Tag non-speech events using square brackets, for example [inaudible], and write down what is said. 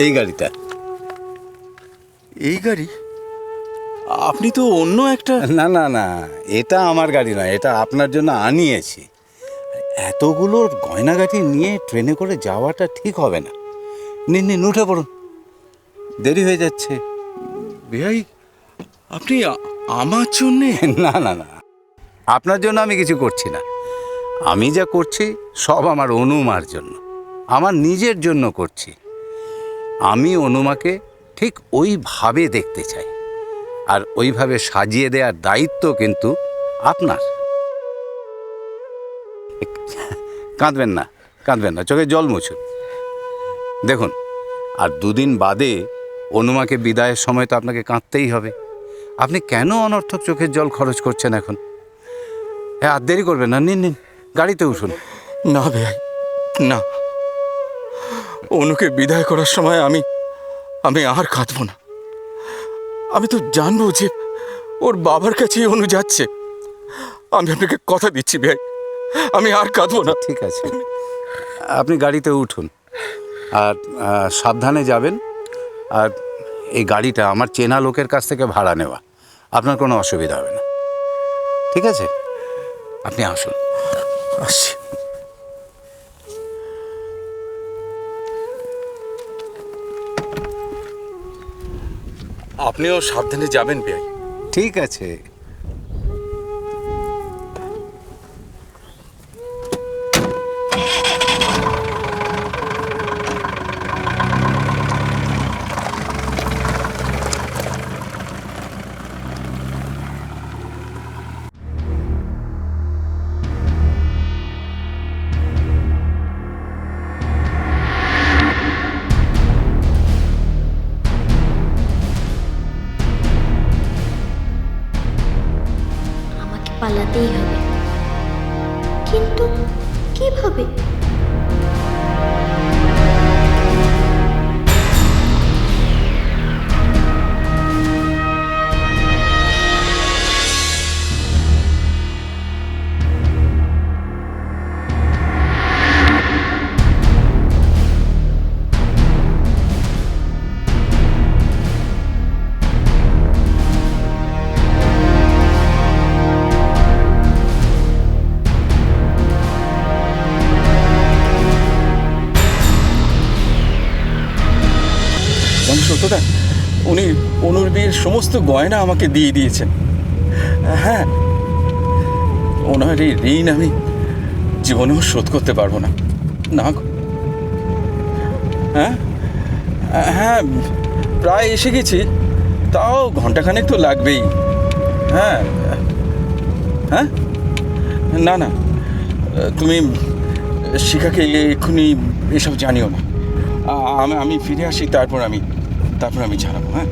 এই গাড়িটা। এই গাড়ি? আপনি তো অন্য একটা না না না এটা আমার গাড়ি নয় এটা আপনার জন্য আনিয়েছি। এতগুলো গয়নাগাটি নিয়ে ট্রেনে করে যাওয়াটা ঠিক হবে না। নিন নিন উঠে পড়ুন। দেরি হয়ে যাচ্ছে। ভাই আপনি আমার জন্যে [laughs] না না না আপনার জন্য আমি কিছু করছি না। আমি যা করছি সব আমার অনুমার জন্য। আমার নিজের জন্য করছি। আমি অনুমাকে ঠিক ওইভাবে দেখতে চাই। আর ওইভাবে সাজিয়ে দেওয়ার দায়িত্ব কিন্তু আপনার। কাঁদবেন না কাঁদবেন না, চোখে জল মুছুন। দেখুন, আর দুদিন বাদে অনুমাকে বিদায়ের সময় তো আপনাকে কাঁদতেই হবে। আপনি কেন অনর্থক চোখের জল খরচ করছেন এখন? হ্যাঁ আর দেরি করবেন না, নিন নিন, গাড়িতে উঠুন। না ভাই, না। অনুকে বিদায় করার সময় আমি আমি আর কাঁদবো না। আমি তো জানব যে ওর বাবার কাছেই অনু যাচ্ছে। আমি আপনাকে কথা দিচ্ছি ভাই। আমি আর কাঁদবো না। ঠিক আছে। আপনি গাড়িতে উঠুন। আর সাবধানে যাবেন। আর এই গাড়িটা আমার চেনা লোকের কাছ থেকে ভাড়া নেওয়া। আপনার কোনো অসুবিধা হবে না। ঠিক আছে? আপনি আসুন। আসছি। আপনিও সাবধানে যাবেন ভাই ঠিক আছে। পালাতেই হবে। কিন্তু কীভাবে? সত্যতা, উনি অনুর বিয়ের সমস্ত গয়না আমাকে দিয়ে দিয়েছেন। হ্যাঁ ওনার এই ঋণ আমি জীবনেও শোধ করতে পারব না। না হ্যাঁ হ্যাঁ প্রায় এসে গেছি, তাও ঘন্টাখানেক তো লাগবেই। হ্যাঁ হ্যাঁ? না না, তুমি শিখাকে এক্ষুনি এসব জানিও না। আমি আমি ফিরে আসি, তারপর আমি তারপর আমি জানাব হ্যাঁ?